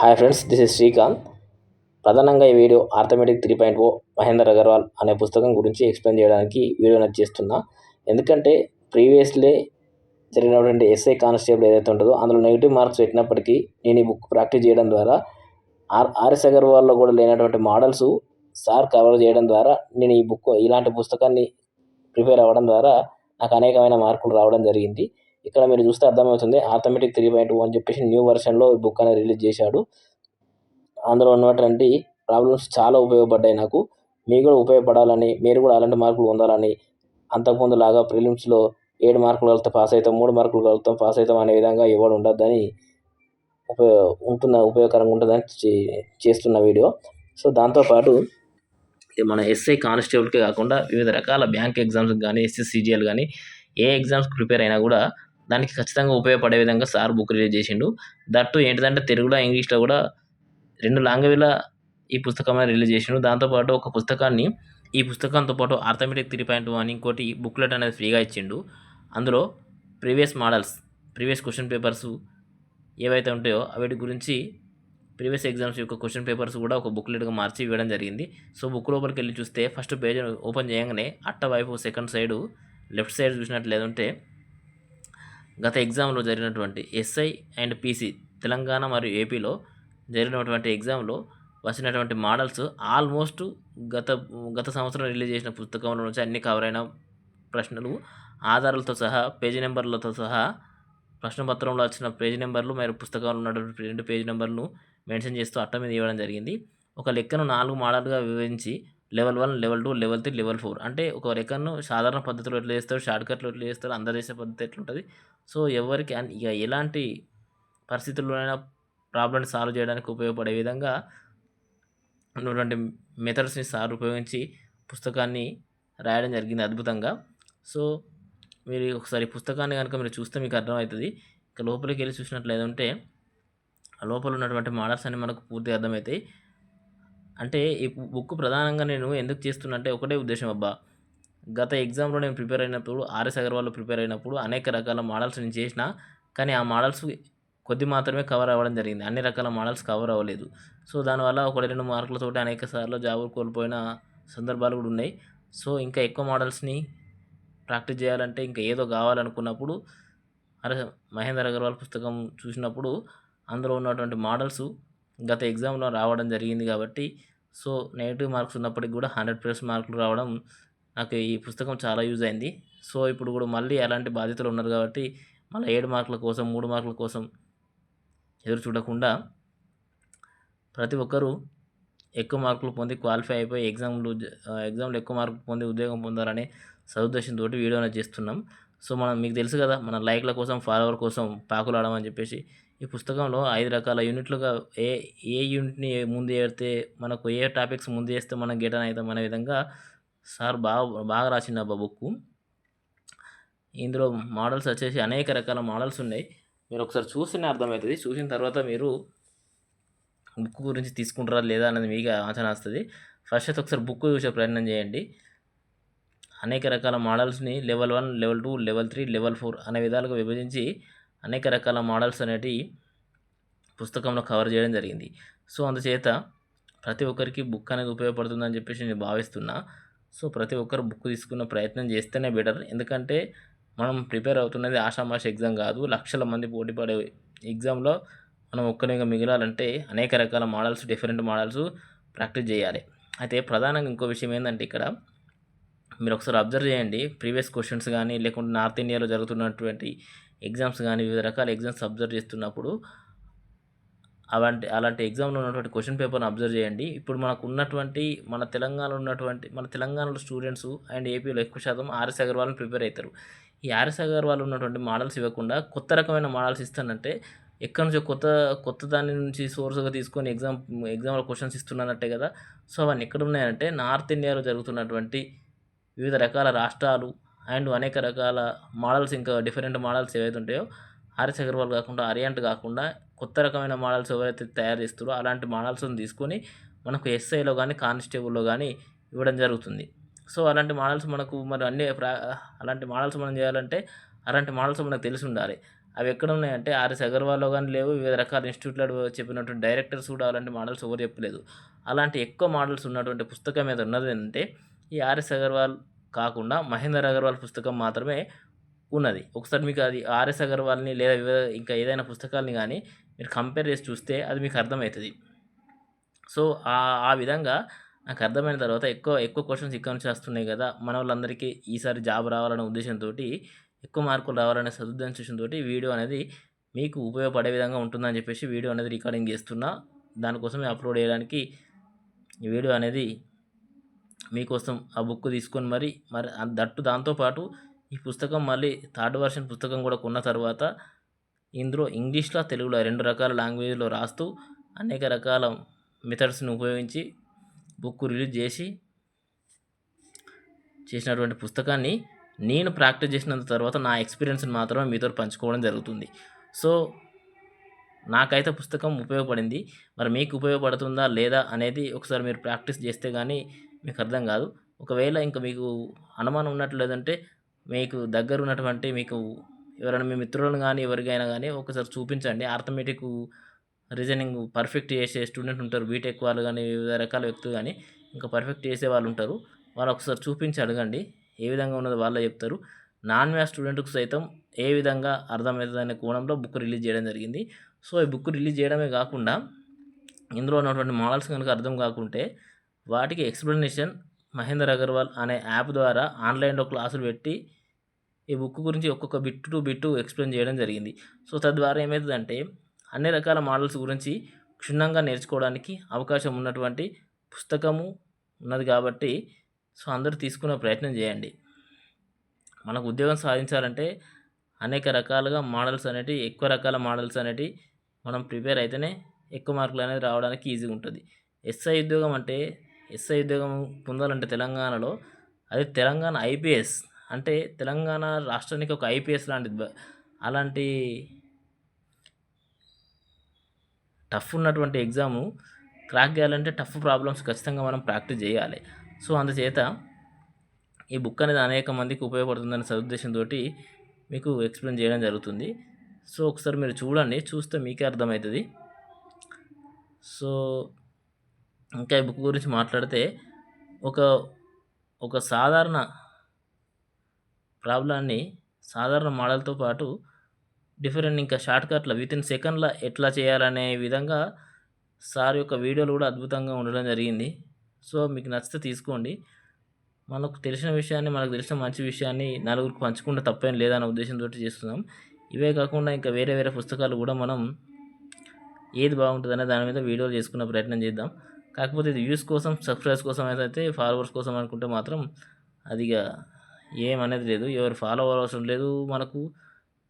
Hi friends this is Srikanth. ప్రధానంగా ఈ video arithmetic three point O Mahender Agarwal అనే పుస్తకం గురించి ఎక్స్ప్లెయిన్ చేయడానికి వీడియో నచ్చి చేస్తున్నా. ఎందుకంటే ప్రీవియస్లీ జరిగినటువంటి ఎస్ఐ కానిస్టేబుల్ ఏదైతే ఉంటుందో అందులో నెగిటివ్ మార్క్స్ పెట్టినప్పటికీ నేను ఈ బుక్ ప్రాక్టీస్ చేయడం ద్వారా ఆర్ ఆర్ఎస్ అగర్వాల్లో కూడా లేనటువంటి మోడల్స్ సార్ కవర్ చేయడం ద్వారా నేను ఈ బుక్ ఇలాంటి పుస్తకాన్ని ప్రిపేర్ అవ్వడం ద్వారా నాకు అనేకమైన మార్కులు రావడం జరిగింది. ఇక్కడ మీరు చూస్తే అర్థమవుతుంది. ఆర్థమెటిక్ త్రీ పాయింట్ అని చెప్పేసి న్యూ వర్షన్లో ఈ బుక్ అనేది రిలీజ్ చేశాడు. అందులో ఉన్నటువంటి ప్రాబ్లమ్స్ చాలా ఉపయోగపడ్డాయి నాకు. మీకు కూడా ఉపయోగపడాలని మీరు కూడా అలాంటి మార్కులు పొందాలని అంతకుముందు లాగా ప్రిలిమ్స్లో ఏడు మార్కులు కలిగితే పాస్ అవుతాం మూడు మార్కులు కలుగుతాం పాస్ అవుతాం అనే విధంగా ఎవరు ఉండొద్దని ఉపయోగ ఉంటున్న ఉపయోగకరంగా ఉంటుందని చే- చేస్తున్న వీడియో సో దాంతోపాటు మన ఎస్ఐ కానిస్టేబుల్కే కాకుండా వివిధ రకాల బ్యాంక్ ఎగ్జామ్స్ కానీ ఎస్ఎస్సిజిఎల్ కానీ ఏ ఎగ్జామ్స్ ప్రిపేర్ అయినా కూడా దానికి ఖచ్చితంగా ఉపయోగపడే విధంగా సార్ బుక్ రిలీజ్ చేసిండు. దట్టు ఏంటిదంటే తెలుగులో ఇంగ్లీష్లో కూడా రెండు లాంగ్వేజ్ల ఈ పుస్తకం రిలీజ్ చేసిండు. దాంతోపాటు ఒక పుస్తకాన్ని ఈ పుస్తకంతో పాటు ఆర్థమెటిక్ త్రీ పాయింట్ వన్ ఇంకోటి బుక్లెట్ అనేది ఫ్రీగా ఇచ్చిండు. అందులో previous models previous question papers ఏవైతే ఉంటాయో వాటి గురించి ప్రీవియస్ ఎగ్జామ్స్ యొక్క క్వశ్చన్ పేపర్స్ కూడా ఒక బుక్లెట్గా మార్చి ఇవ్వడం జరిగింది. సో బుక్ లోపలికి వెళ్ళి చూస్తే ఫస్ట్ పేజ్ ఓపెన్ చేయగానే అట్ట వైపు సెకండ్ సైడు లెఫ్ట్ సైడ్ చూసినట్లు లేదంటే గత ఎగ్జామ్లో జరిగినటువంటి ఎస్ఐ అండ్ పీసీ తెలంగాణ మరియు ఏపీలో జరిగినటువంటి ఎగ్జామ్లో వచ్చినటువంటి మోడల్స్ ఆల్మోస్ట్ గత గత సంవత్సరం రిలీజ్ చేసిన పుస్తకంలో నుంచి అన్ని కవర్ అయిన ప్రశ్నలు ఆధారాలతో సహా పేజీ నెంబర్లతో సహా ప్రశ్నపత్రంలో వచ్చిన పేజీ నెంబర్లు మరియు పుస్తకంలో ఉన్నటువంటి రెండు పేజీ నెంబర్లు మెన్షన్ చేస్తూ అట్ట మీద ఇవ్వడం జరిగింది. ఒక లెక్కను నాలుగు మోడల్గా విభజించి level one level two level three level four. అంటే ఒక లెక్కను సాధారణ పద్ధతిలో ఎట్లా చేస్తారు షార్ట్ కట్లో ఎట్లా చేస్తారు అందరు చేసే పద్ధతి ఎట్లుంటుంది. సో ఎవరికి ఇక ఎలాంటి పరిస్థితుల్లోనైనా ప్రాబ్లమ్ని సాల్వ్ చేయడానికి ఉపయోగపడే విధంగా ఉన్నటువంటి మెథడ్స్ని సార్ ఉపయోగించి పుస్తకాన్ని రాయడం జరిగింది అద్భుతంగా. సో మీరు ఒకసారి పుస్తకాన్ని కనుక మీరు చూస్తే మీకు అర్థమవుతుంది. ఇక లోపలికి వెళ్ళి చూసినట్లయితే ఆ లోపల ఉన్నటువంటి మోడల్స్ అన్ని మనకు పూర్తిగా అర్థమవుతాయి. అంటే ఈ బుక్ ప్రధానంగా నేను ఎందుకు చేస్తున్నా అంటే ఒకటే ఉద్దేశం అబ్బా. గత ఎగ్జామ్లో నేను ప్రిపేర్ అయినప్పుడు ఆర్ఎస్ అగర్వాల్లో ప్రిపేర్ అయినప్పుడు అనేక రకాల మోడల్స్ నేను చేసిన కానీ ఆ మోడల్స్ కొద్ది మాత్రమే కవర్ అవ్వడం జరిగింది. అన్ని రకాల మోడల్స్ కవర్ అవ్వలేదు. సో దానివల్ల ఒకటి రెండు మార్కులతోటి అనేక సార్లు జాబులు కోల్పోయిన సందర్భాలు కూడా ఉన్నాయి. సో ఇంకా ఎక్కువ మోడల్స్ని ప్రాక్టీస్ చేయాలంటే ఇంకా ఏదో కావాలనుకున్నప్పుడు అరే మహేందర్ అగర్వాల్ పుస్తకం చూసినప్పుడు అందులో ఉన్నటువంటి మోడల్స్ గత ఎగ్జామ్లో రావడం జరిగింది కాబట్టి సో నెగిటివ్ మార్క్స్ ఉన్నప్పటికి కూడా హండ్రెడ్ ప్లస్ మార్కులు రావడం నాకు ఈ పుస్తకం చాలా యూజ్ అయింది. సో ఇప్పుడు కూడా మళ్ళీ అలాంటి బాధ్యతలు ఉన్నారు కాబట్టి మళ్ళీ ఏడు మార్కుల కోసం మూడు మార్కుల కోసం ఎదురు చూడకుండా ప్రతి ఒక్కరూ ఎక్కువ మార్కులు పొంది క్వాలిఫై అయిపోయి ఎగ్జామ్లు ఎగ్జామ్లు ఎక్కువ మార్కులు పొంది ఉద్యోగం పొందాలనే సదుద్దేశంతో వీడియో అనేది చేస్తున్నాం. సో మనం మీకు తెలుసు కదా మన లైక్ల కోసం ఫాలోవర్ కోసం పాకులాడమని చెప్పేసి ఈ పుస్తకంలో ఐదు రకాల యూనిట్లుగా ఏ ఏ యూనిట్ని ముందు చేస్తే మనకు ఏ టాపిక్స్ ముందు చేస్తే మనం గెటన్ అవుతాం అనే విధంగా సార్ బాగా బాగా రాసిండు బా బుక్ ఇందులో మోడల్స్ వచ్చేసి అనేక రకాల మోడల్స్ ఉన్నాయి. మీరు ఒకసారి చూస్తేనే అర్థమవుతుంది. చూసిన తర్వాత మీరు బుక్ గురించి తీసుకుంటారా లేదా అనేది మీకు ఆచన వస్తుంది. ఫస్ట్ అయితే ఒకసారి బుక్ చూసే ప్రయత్నం చేయండి. అనేక రకాల మోడల్స్ని level one level two level three level four అనే విధాలుగా విభజించి అనేక రకాల మోడల్స్ అనేటివి పుస్తకంలో కవర్ చేయడం జరిగింది. సో అందుచేత ప్రతి ఒక్కరికి బుక్ అనేది ఉపయోగపడుతుందని చెప్పేసి నేను భావిస్తున్నా. సో ప్రతి ఒక్కరు బుక్ తీసుకున్న ప్రయత్నం చేస్తేనే బెటర్. ఎందుకంటే మనం ప్రిపేర్ అవుతున్నది ఆషామాష ఎగ్జామ్ కాదు. లక్షల మంది పోటీ పడే ఎగ్జామ్లో మనం ఒక్కరిగా మిగిలాలంటే అనేక రకాల మోడల్స్ డిఫరెంట్ మోడల్స్ ప్రాక్టీస్ చేయాలి. అయితే ప్రధానంగా ఇంకో విషయం ఏంటంటే ఇక్కడ మీరు ఒకసారి అబ్జర్వ్ చేయండి. ప్రీవియస్ క్వశ్చన్స్ కానీ లేకుంటే నార్త్ ఇండియాలో జరుగుతున్నటువంటి ఎగ్జామ్స్ కానీ వివిధ రకాల ఎగ్జామ్స్ అబ్జర్వ్ చేస్తున్నప్పుడు అలాంటి అలాంటి ఎగ్జామ్లో ఉన్నటువంటి క్వశ్చన్ పేపర్ని అబ్జర్వ్ చేయండి. ఇప్పుడు మనకు ఉన్నటువంటి మన తెలంగాణలో ఉన్నటువంటి మన తెలంగాణలో స్టూడెంట్స్ అండ్ ఏపీలో ఎక్కువ శాతం ఆర్ఎస్ అగర్వాల్ని ప్రిపేర్ అవుతారు. ఈ ఆర్ఎస్ అగర్వాల్ ఉన్నటువంటి మోడల్స్ ఇవ్వకుండా కొత్త రకమైన మోడల్స్ ఇస్తానంటే ఎక్కడి నుంచో కొత్త కొత్త దాని నుంచి సోర్స్గా తీసుకొని ఎగ్జామ్ ఎగ్జామ్లో క్వశ్చన్స్ ఇస్తున్నానంటే కదా సో అవన్నీ ఎక్కడ ఉన్నాయంటే నార్త్ ఇండియాలో జరుగుతున్నటువంటి వివిధ రకాల రాష్ట్రాలు అండ్ అనేక రకాల మోడల్స్ ఇంకా డిఫరెంట్ మోడల్స్ ఏవైతే ఉంటాయో ఆర్ఎస్ అగర్వాల్ కాకుండా అరియంట్ కాకుండా కొత్త రకమైన మోడల్స్ ఎవరైతే తయారు చేస్తారో అలాంటి మోడల్స్ని తీసుకొని మనకు ఎస్ఐలో కానీ కానిస్టేబుల్లో కానీ ఇవ్వడం జరుగుతుంది. సో అలాంటి మోడల్స్ మనకు మరి అన్ని ప్రా అలాంటి మోడల్స్ మనం చేయాలంటే అలాంటి మోడల్స్ మనకు తెలిసి ఉండాలి. అవి ఎక్కడ ఉన్నాయంటే ఆర్ఎస్ అగర్వాల్లో కానీ లేవు వివిధ రకాల ఇన్స్టిట్యూట్లో చెప్పినటువంటి డైరెక్టర్స్ కూడా అలాంటి మోడల్స్ ఎవరు చెప్పలేదు. అలాంటి ఎక్కువ మోడల్స్ ఉన్నటువంటి పుస్తకం మీద ఉన్నది ఏంటంటే ఈ ఆర్ఎస్ అగర్వాల్ కాకుండా మహేందర్ అగర్వాల్ పుస్తకం మాత్రమే ఉన్నది. ఒకసారి మీకు అది ఆర్ఎస్ అగర్వాల్ని లేదా ఇంకా ఏదైనా పుస్తకాలని కానీ మీరు కంపేర్ చేసి చూస్తే అది మీకు అర్థమవుతుంది. సో ఆ ఆ విధంగా నాకు అర్థమైన తర్వాత ఎక్కువ ఎక్కువ క్వశ్చన్స్ ఇక్కడ నుంచి వస్తున్నాయి కదా. మన వాళ్ళందరికీ ఈసారి జాబ్ రావాలనే ఉద్దేశంతో ఎక్కువ మార్కులు రావాలనే సదుద్దేశంతో వీడియో అనేది మీకు ఉపయోగపడే విధంగా ఉంటుందని చెప్పేసి వీడియో అనేది రికార్డింగ్ చేస్తున్నా. దానికోసమే అప్లోడ్ చేయడానికి ఈ వీడియో అనేది మీకోసం ఆ బుక్ తీసుకొని మరి మరి దట్టు దాంతోపాటు ఈ పుస్తకం మళ్ళీ థర్డ్ వర్షన్ పుస్తకం కూడా కొన్న తర్వాత ఇందులో ఇంగ్లీష్లో తెలుగులో రెండు రకాల లాంగ్వేజ్లో రాస్తూ అనేక రకాల మెథడ్స్ని ఉపయోగించి బుక్ రిలీజ్ చేసి చేసినటువంటి పుస్తకాన్ని నేను ప్రాక్టీస్ చేసినంత తర్వాత నా ఎక్స్పీరియన్స్ని మాత్రమే మీతో పంచుకోవడం జరుగుతుంది. సో నాకైతే పుస్తకం ఉపయోగపడింది. మరి మీకు ఉపయోగపడుతుందా లేదా అనేది ఒకసారి మీరు ప్రాక్టీస్ చేస్తే కానీ మీకు అర్థం కాదు. ఒకవేళ ఇంకా మీకు అనుమానం ఉన్నట్లు లేదంటే మీకు దగ్గర ఉన్నటువంటి మీకు ఎవరైనా మీ మిత్రులను కానీ ఎవరికైనా కానీ ఒకసారి చూపించండి. ఆర్థమెటిక్ రీజనింగ్ పర్ఫెక్ట్ చేసే స్టూడెంట్ ఉంటారు. బీటెక్ వాళ్ళు కానీ వివిధ రకాల వ్యక్తులు కానీ ఇంకా పర్ఫెక్ట్ చేసే వాళ్ళు ఉంటారు. వాళ్ళు ఒకసారి చూపించి అడగండి. ఏ విధంగా ఉన్నదో వాళ్ళే చెప్తారు. నాన్ మ్యాథ్స్ స్టూడెంట్కి సైతం ఏ విధంగా అర్థమవుతుందనే కోణంలో బుక్ రిలీజ్ చేయడం జరిగింది. సో ఈ బుక్ రిలీజ్ చేయడమే కాకుండా ఇందులో ఉన్నటువంటి మోడల్స్ కనుక అర్థం కాకుంటే వాటికి ఎక్స్ప్లెనేషన్ మహేందర్ అగర్వాల్ అనే యాప్ ద్వారా ఆన్లైన్లో క్లాసులు పెట్టి ఈ బుక్ గురించి ఒక్కొక్క బిట్ టు బిట్ ఎక్స్ప్లెయిన్ చేయడం జరిగింది. సో తద్వారా ఏమవుతుందంటే అన్ని రకాల మోడల్స్ గురించి క్షుణ్ణంగా నేర్చుకోవడానికి అవకాశం ఉన్నటువంటి పుస్తకము ఉన్నది కాబట్టి సో అందరూ తీసుకునే ప్రయత్నం చేయండి. మనకు ఉద్యోగం సాధించాలంటే అనేక రకాలుగా మోడల్స్ అనేటివి ఎక్కువ రకాల మోడల్స్ అనేటివి మనం ప్రిపేర్ అయితేనే ఎక్కువ మార్కులు అనేది రావడానికి ఈజీగా ఉంటుంది. ఎస్ఐ ఉద్యోగం అంటే ఎస్ఐ ఉద్యోగం పొందాలంటే తెలంగాణలో అది తెలంగాణ ఐపీఎస్. అంటే తెలంగాణ రాష్ట్రానికి ఒక ఐపీఎస్ లాంటిది అలాంటి టఫ్ ఉన్నటువంటి ఎగ్జాము క్రాక్ చేయాలంటే టఫ్ ప్రాబ్లమ్స్ ఖచ్చితంగా మనం ప్రాక్టీస్ చేయాలి. సో అందుచేత ఈ బుక్ అనేది అనేక మందికి ఉపయోగపడుతుందనే సదుద్దేశంతో మీకు ఎక్స్ప్లెయిన్ చేయడం జరుగుతుంది. సో ఒకసారి మీరు చూడండి చూస్తే మీకే అర్థమవుతుంది. సో ఇంకా ఈ బుక్ గురించి మాట్లాడితే ఒక ఒక సాధారణ ప్రాబ్లాన్ని సాధారణ మోడల్తో పాటు డిఫరెంట్ ఇంకా షార్ట్కట్ల విత్ ఇన్ సెకండ్లో ఎట్లా చేయాలనే విధంగా సార్ యొక్క వీడియోలు కూడా అద్భుతంగా ఉండడం జరిగింది. సో మీకు నచ్చితే తీసుకోండి. మనకు తెలిసిన విషయాన్ని మనకు తెలిసిన మంచి విషయాన్ని నలుగురికి పంచుకుంటే తప్పేం లేదన్న ఉద్దేశంతో చేస్తున్నాం. ఇవే కాకుండా ఇంకా వేరే వేరే పుస్తకాలు కూడా మనం ఏది బాగుంటుందనే దాని మీద వీడియోలు చేసుకునే ప్రయత్నం చేద్దాం. కాకపోతే ఇది వ్యూస్ కోసం సబ్స్క్రైబ్స్ కోసం అయితే ఫాలోవర్స్ కోసం అనుకుంటే మాత్రం అదిగా ఏమనేది అనేది లేదు. ఎవరు ఫాలో అవసరం లేదు మనకు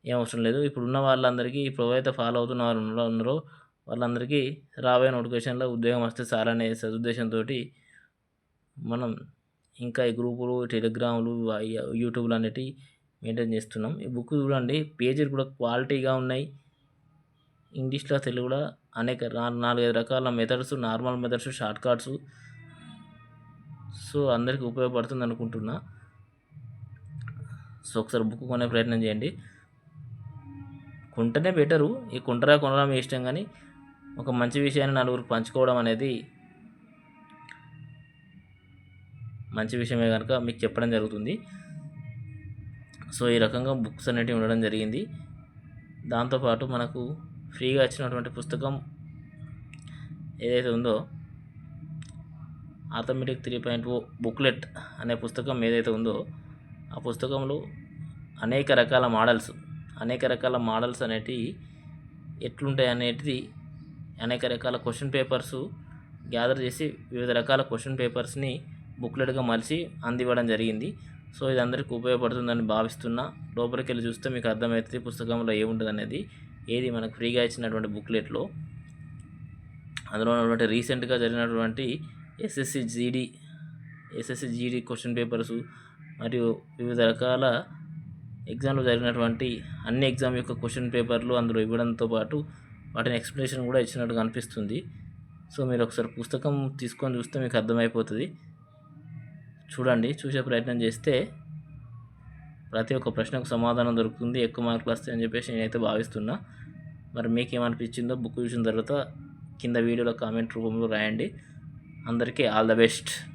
ఏం అవసరం లేదు. ఇప్పుడు ఉన్న వాళ్ళందరికీ ఇప్పుడు ఎవరైతే ఫాలో అవుతున్న వారు ఉన్నారో వాళ్ళందరికీ రాబోయే నోటిఫికేషన్లో ఉద్యోగం వస్తే చాలనే సదుద్దేశంతో మనం ఇంకా ఈ గ్రూపులు టెలిగ్రాములు యూట్యూబ్లు అనేటివి మెయింటైన్ చేస్తున్నాం. ఈ బుక్ చూడండి పేజీలు కూడా క్వాలిటీగా ఉన్నాయి. ఇంగ్లీష్లో తెలుగులో అనేక నాలుగైదు రకాల methods normal methods short cuts so అందరికీ ఉపయోగపడుతుంది అనుకుంటున్నా. సో ఒకసారి బుక్ కొనే ప్రయత్నం చేయండి. కొంటేనే బెటరు. ఈ కొంటరా కొనడం ఇష్టం కానీ ఒక మంచి విషయాన్ని నలుగురు పంచుకోవడం అనేది మంచి విషయమే కనుక మీకు చెప్పడం జరుగుతుంది. సో ఈ రకంగా బుక్స్ అనేటివి ఉండడం జరిగింది. దాంతోపాటు మనకు ఫ్రీగా వచ్చినటువంటి పుస్తకం ఏదైతే ఉందో arithmetic three point O booklet అనే పుస్తకం ఏదైతే ఉందో ఆ పుస్తకంలో అనేక రకాల మోడల్స్ అనేక రకాల మోడల్స్ అనేటివి ఎట్లుంటాయి అనేటిది అనేక రకాల క్వశ్చన్ పేపర్స్ గ్యాదర్ చేసి వివిధ రకాల క్వశ్చన్ పేపర్స్ని బుక్లెట్గా మలిచి అందివ్వడం జరిగింది. సో ఇది అందరికీ ఉపయోగపడుతుందని భావిస్తున్నా. లోపలికి వెళ్ళి చూస్తే మీకు అర్థమవుతుంది పుస్తకంలో ఏముంటుంది అనేది. ఏది మనకు ఫ్రీగా ఇచ్చినటువంటి బుక్లెట్లో అందులో ఉన్నటువంటి రీసెంట్గా జరిగినటువంటి SSC GD SSC GD question papers మరియు వివిధ రకాల ఎగ్జామ్లో జరిగినటువంటి అన్ని ఎగ్జామ్ యొక్క క్వశ్చన్ పేపర్లు అందులో ఇవ్వడంతో పాటు వాటిని ఎక్స్ప్లెనేషన్ కూడా ఇచ్చినట్టుగా అనిపిస్తుంది. సో మీరు ఒకసారి పుస్తకం తీసుకొని చూస్తే మీకు అర్థమైపోతుంది. చూడండి చూసే ప్రయత్నం చేస్తే ప్రతి ఒక్క ప్రశ్నకు సమాధానం దొరుకుతుంది. ఎక్కువ మార్కులు వస్తాయని చెప్పేసి నేనైతే భావిస్తున్నా. మరి మీకేమనిపించిందో బుక్ చూసిన తర్వాత కింద వీడియోలో కామెంట్ రూపంలో రాయండి. అందరికీ ఆల్ ద బెస్ట్.